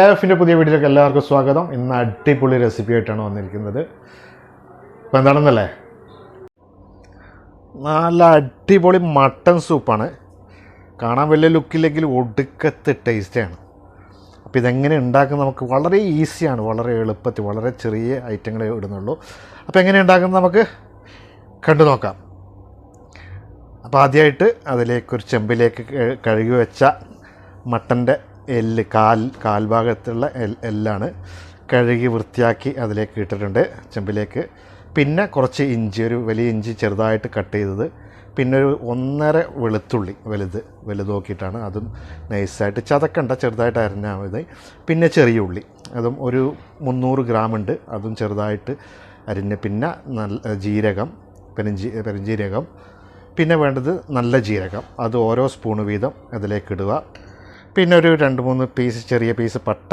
എഫിന്റെ പുതിയ വീഡിയോയിലേക്ക് എല്ലാവർക്കും സ്വാഗതം. ഇന്ന് അടിപൊളി റെസിപ്പി ആയിട്ടാണ് വന്നിരിക്കുന്നത്. അപ്പോൾ എന്താണെന്നല്ലേ? നല്ല അടിപൊളി മട്ടൺ സൂപ്പാണ്. കാണാൻ വലിയ ലുക്കില്ലെങ്കിൽ ഒടുക്കത്തെ ടേസ്റ്റാണ്. അപ്പോൾ ഇതെങ്ങനെ ഉണ്ടാക്കുന്നത് നമുക്ക് വളരെ ഈസിയാണ് വളരെ എളുപ്പത്തിൽ വളരെ ചെറിയ ഐറ്റങ്ങളെ ഇടുന്നുള്ളൂ. അപ്പോൾ എങ്ങനെ ഉണ്ടാക്കുന്നത് നമുക്ക് കണ്ടു നോക്കാം. അപ്പോൾ ആദ്യമായിട്ട് അതിലേക്ക് ഒരു ചെമ്പിലേക്ക് കഴുകി വെച്ച മട്ടന്റെ എല്ല് കാൽ കാൽഭാഗത്തുള്ള എൽ എല്ലാണ് കഴുകി വൃത്തിയാക്കി അതിലേക്ക് ഇട്ടിട്ടുണ്ട് ചെമ്പിലേക്ക്. പിന്നെ കുറച്ച് ഇഞ്ചി ഒരു വലിയ ഇഞ്ചി ചെറുതായിട്ട് കട്ട് ചെയ്തത്. പിന്നെ ഒരു ഒന്നര വെളുത്തുള്ളി വലുത് വലുത് നോക്കിയിട്ടാണ്. അതും നൈസായിട്ട് ചതക്കണ്ട ചെറുതായിട്ട് അരിഞ്ഞാൽ മതി. പിന്നെ ചെറിയ ഉള്ളി അതും ഒരു മുന്നൂറ് ഗ്രാം ഉണ്ട്. അതും ചെറുതായിട്ട് അരിഞ്ഞ് പിന്നെ നല്ല ജീരകം പെരുംജീ പെരുംജീരകം പിന്നെ വേണ്ടത് നല്ല ജീരകം. അത് ഓരോ സ്പൂണ് വീതം അതിലേക്ക് ഇടുക. പിന്നെ ഒരു രണ്ട് മൂന്ന് പീസ് ചെറിയ പീസ് പട്ട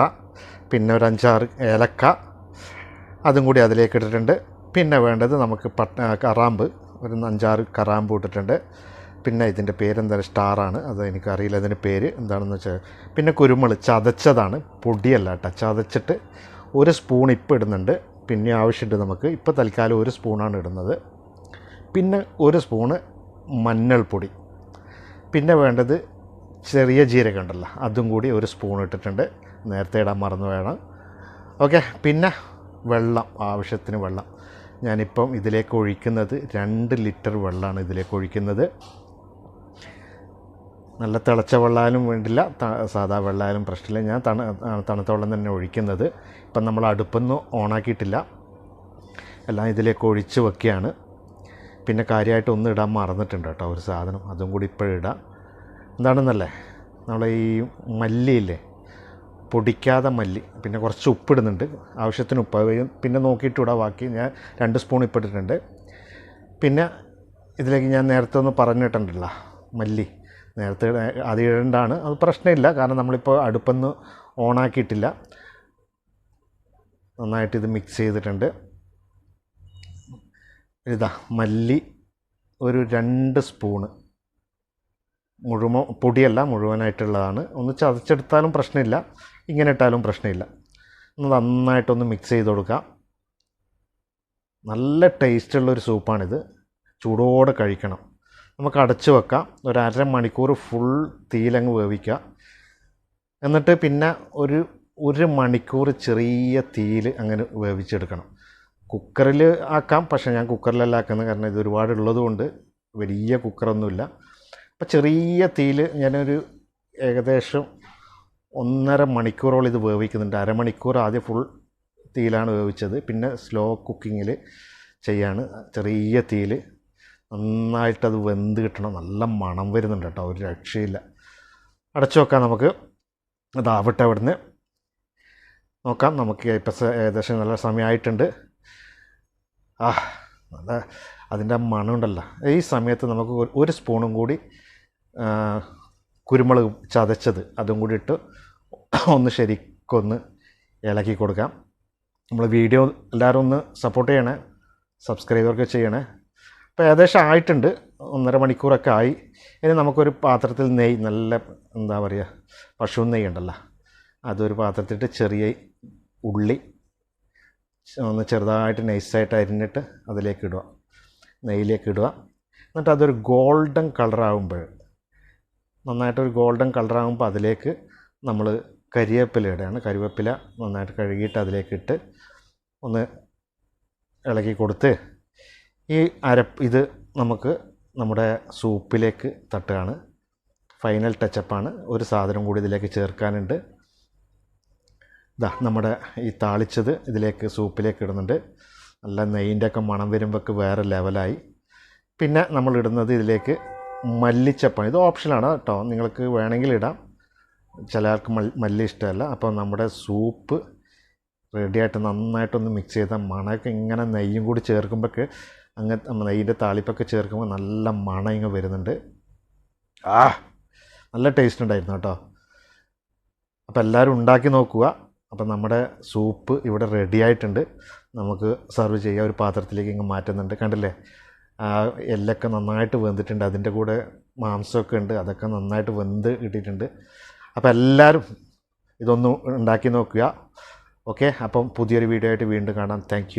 പിന്നെ ഒരു അഞ്ചാറ് ഏലക്ക അതും കൂടി അതിലേക്ക് ഇട്ടിട്ടുണ്ട്. പിന്നെ വേണ്ടത് നമുക്ക് പട്ട കറാമ്പ് ഒരു അഞ്ചാറ് കറാമ്പ് ഇട്ടിട്ടുണ്ട്. പിന്നെ ഇതിന്റെ പേരെന്താണ്? സ്റ്റാറാണ്. അത് എനിക്കറിയില്ല അതിന്റെ പേര് എന്താണെന്ന് വെച്ചാൽ. പിന്നെ കുരുമുളക് ചതച്ചതാണ്. പൊടിയല്ല കേട്ടോ ചതച്ചിട്ട് ഒരു സ്പൂൺ ഇപ്പോൾ ഇടുന്നുണ്ട്. പിന്നെ ആവശ്യമുണ്ട് നമുക്ക്. ഇപ്പോൾ തൽക്കാലം ഒരു സ്പൂണാണ് ഇടുന്നത്. പിന്നെ ഒരു സ്പൂണ് മഞ്ഞൾപ്പൊടി. പിന്നെ വേണ്ടത് ചെറിയ ജീരകം ഉണ്ടല്ലോ അതും കൂടി ഒരു സ്പൂൺ ഇട്ടിട്ടുണ്ട്. നേരത്തെ ഇടാൻ മറന്നു വേണം ഓക്കെ പിന്നെ വെള്ളം ആവശ്യത്തിന് വെള്ളം. ഞാനിപ്പം ഇതിലേക്ക് ഒഴിക്കുന്നത് രണ്ട് ലിറ്റർ വെള്ളമാണ് ഇതിലേക്ക് ഒഴിക്കുന്നത്. നല്ല തിളച്ച വെള്ളമായാലും വേണ്ടില്ല സാധാ വെള്ളമായാലും പ്രശ്നമില്ല. ഞാൻ തണു തണുത്ത വെള്ളം തന്നെ ഒഴിക്കുന്നത്. ഇപ്പം നമ്മൾ അടുപ്പൊന്നും ഓണാക്കിയിട്ടില്ല. എല്ലാം ഇതിലേക്ക് ഒഴിച്ച് വെക്കുകയാണ്. പിന്നെ കാര്യമായിട്ട് ഒന്ന് ഇടാൻ മറന്നിട്ടുണ്ട് കേട്ടോ ഒരു സാധനം. അതും കൂടി ഇപ്പോഴിടാം എന്താണെന്നല്ലേ? നമ്മളെ ഈ മല്ലിയില്ലേ? പൊടിക്കാതെ മല്ലി. പിന്നെ കുറച്ച് ഉപ്പിടുന്നുണ്ട്. ആവശ്യത്തിന് ഉപ്പ്. പിന്നെ നോക്കിയിട്ട് ഇടാം. ബാക്കി ഞാൻ രണ്ട് സ്പൂൺ ഇപ്പിട്ടിട്ടുണ്ട്. പിന്നെ ഇതിലേക്ക് ഞാൻ നേരത്തെ ഒന്ന് പറഞ്ഞിട്ടുണ്ടല്ലോ മല്ലി. നേരത്തെ അത് ഇടേണ്ടതാണ്. അത് പ്രശ്നമില്ല. കാരണം നമ്മളിപ്പോൾ അടുപ്പൊന്ന് ഓണാക്കിയിട്ടില്ല. നന്നായിട്ട് ഇത് മിക്സ് ചെയ്തിട്ടുണ്ട്. ഇതാ മല്ലി ഒരു രണ്ട് സ്പൂണ്. മുഴുവൻ പൊടിയല്ല മുഴുവനായിട്ടുള്ളതാണ്. ഒന്ന് ചതച്ചെടുത്താലും പ്രശ്നമില്ല ഇങ്ങനെ ഇട്ടാലും പ്രശ്നമില്ല. ഒന്ന് നന്നായിട്ടൊന്ന് മിക്സ് ചെയ്ത് കൊടുക്കാം നല്ല ടേസ്റ്റുള്ളൊരു സൂപ്പാണിത്. ചൂടോടെ കഴിക്കണം. നമുക്ക് അടച്ച് വെക്കാം. ഒരു അര മണിക്കൂർ ഫുൾ തീയിലങ്ങ് വേവിക്കുക. എന്നിട്ട് പിന്നെ ഒരു ഒരു മണിക്കൂർ ചെറിയ തീയിൽ അങ്ങനെ വേവിച്ചെടുക്കണം. കുക്കറിൽ ആക്കാം പക്ഷേ ഞാൻ കുക്കറിലല്ല ആക്കുന്നത്. കാരണം ഇത് ഒരുപാടുള്ളതുകൊണ്ട് വലിയ കുക്കറൊന്നുമില്ല. അപ്പോൾ ചെറിയ തീയിൽ ഞാനൊരു ഏകദേശം ഒന്നര മണിക്കൂറോളം ഇത് വേവിക്കുന്നുണ്ട്. അരമണിക്കൂർ ആദ്യം ഫുൾ തീയിലാണ് വേവിച്ചത്. പിന്നെ സ്ലോ കുക്കിങ്ങിൽ ചെയ്യാണ്. ചെറിയ തീയിൽ നന്നായിട്ടത് വെന്ത് കിട്ടണം. നല്ല മണം വരുന്നുണ്ട് കേട്ടോ. ഒരു രക്ഷയില്ല. അടച്ചു വെക്കാം നമുക്ക്. അതാവട്ടെ അവിടുന്ന്. നോക്കാം നമുക്ക് ഇപ്പം ഏകദേശം നല്ല സമയമായിട്ടുണ്ട്. ആ നല്ല അതിന്റെ മണമുണ്ടല്ലോ. ഈ സമയത്ത് നമുക്ക് ഒരു- സ്പൂണും കൂടി കുരുമുളക് ചതച്ചത് അതും കൂടി ഇട്ട് ഒന്ന് ശരിക്കൊന്ന് ഇളക്കി കൊടുക്കാം. നമ്മൾ വീഡിയോ എല്ലാവരും ഒന്ന് സപ്പോർട്ട് ചെയ്യണേ സബ്സ്ക്രൈബർക്ക് ചെയ്യണേ. അപ്പോൾ ഏകദേശം ആയിട്ടുണ്ട് ഒന്നര മണിക്കൂറൊക്കെ ആയി. ഇനി നമുക്കൊരു പാത്രത്തിൽ നെയ്യ് നല്ല എന്താ പറയുക പശു നെയ്യ് ഉണ്ടല്ലോ അതൊരു പാത്രത്തിട്ട് ചെറിയ ഉള്ളി ഒന്ന് ചെറുതായിട്ട് നൈസായിട്ട് അരിഞ്ഞിട്ട് അതിലേക്ക് ഇടുക നെയ്യിലേക്ക് ഇടുക. എന്നിട്ട് അതൊരു ഗോൾഡൻ കളറാകുമ്പോൾ നന്നായിട്ടൊരു ഗോൾഡൻ കളറാകുമ്പോൾ അതിലേക്ക് നമ്മൾ കരിവേപ്പില ഇടുകയാണ് കരിവേപ്പില നന്നായിട്ട് കഴുകിയിട്ട് അതിലേക്ക് ഇട്ട് ഒന്ന് ഇളക്കി കൊടുത്ത് ഈ അരപ്പ് ഇത് നമുക്ക് നമ്മുടെ സൂപ്പിലേക്ക് തട്ടുകയാണ്. ഫൈനൽ ടച്ചപ്പാണ്. ഒരു സാധനം കൂടി ഇതിലേക്ക് ചേർക്കാനുണ്ട്. ഇതാ നമ്മുടെ ഈ താളിച്ചത് ഇതിലേക്ക് സൂപ്പിലേക്ക് ഇടുന്നുണ്ട്. നല്ല നെയ്യിന്റെ ഒക്കെ മണം വരുമ്പോഴൊക്കെ വേറെ ലെവലായി. പിന്നെ നമ്മൾ ഇടുന്നത് ഇതിലേക്ക് മല്ലിച്ചപ്പാണ് ഇത് ഓപ്ഷനാണ് കേട്ടോ. നിങ്ങൾക്ക് വേണമെങ്കിൽ ഇടാം. ചിലർക്ക് മല്ലി ഇഷ്ടമല്ല. അപ്പോൾ നമ്മുടെ സൂപ്പ് റെഡിയായിട്ട് നന്നായിട്ടൊന്ന് മിക്സ് ചെയ്താൽ മണമൊക്കെ ഇങ്ങനെ നെയ്യും കൂടി ചേർക്കുമ്പോഴൊക്കെ അങ്ങനെ നെയ്യിന്റെ താളിപ്പൊക്കെ ചേർക്കുമ്പോൾ നല്ല മണം ഇങ്ങ് വരുന്നുണ്ട്. ആ നല്ല ടേസ്റ്റ് ഉണ്ടായിരുന്നു കേട്ടോ. അപ്പോൾ എല്ലാവരും ഉണ്ടാക്കി നോക്കുക. അപ്പം നമ്മുടെ സൂപ്പ് ഇവിടെ റെഡിയായിട്ടുണ്ട്. നമുക്ക് സെർവ് ചെയ്യുക ഒരു പാത്രത്തിലേക്ക് ഇങ്ങ് മാറ്റുന്നുണ്ട്. കണ്ടില്ലേ? ആ എല്ലൊക്കെ നന്നായിട്ട് വെന്തിട്ടുണ്ട്. അതിന്റെ കൂടെ മാംസമൊക്കെ ഉണ്ട്. അതൊക്കെ നന്നായിട്ട് വെന്ത് കിട്ടിയിട്ടുണ്ട്. അപ്പോൾ എല്ലാവരും ഇതൊന്ന് ഉണ്ടാക്കി നോക്കുക. ഓക്കെ? അപ്പം പുതിയൊരു വീഡിയോ ആയിട്ട് വീണ്ടും കാണാം. താങ്ക്